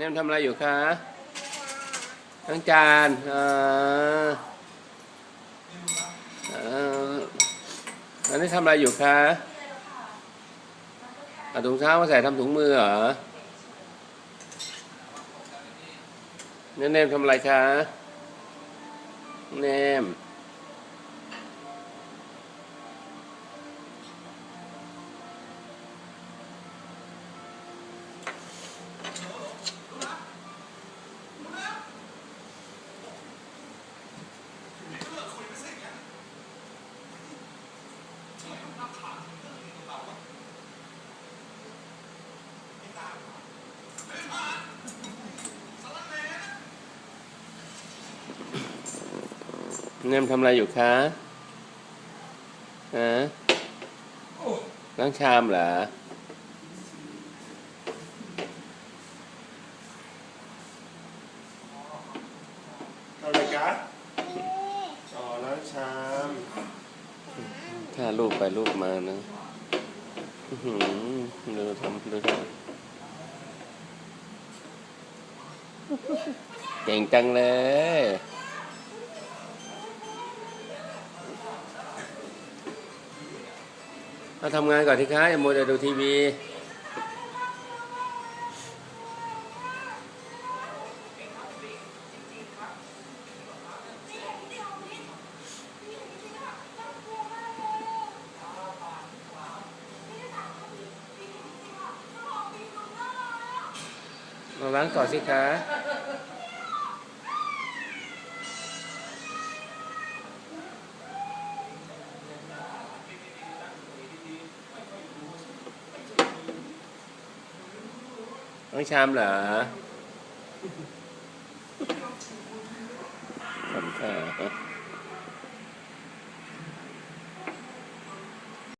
เนมทำอะไรอยู่คะล้างจานอ่อเอ่ออันนี้ทำอะไรอยู่คะเอาถุงเท้ามาใส่ทำถุงมือเหรอเนมเนมทำอะไรคะเนม เนมทำอะไรอยู่คะฮะล้างชามเหรอ ทำอะไรกันอ๋อล้างชามถ้าลูกไปลูกมานะอื้อหือดูทำดูทำเก่งจังเลย มาทำงานก่อนที่ค้าอย่ามัวแต่ดูทีวีมาล้างก่อนสิคะ ล้องชามเหรอทำท่า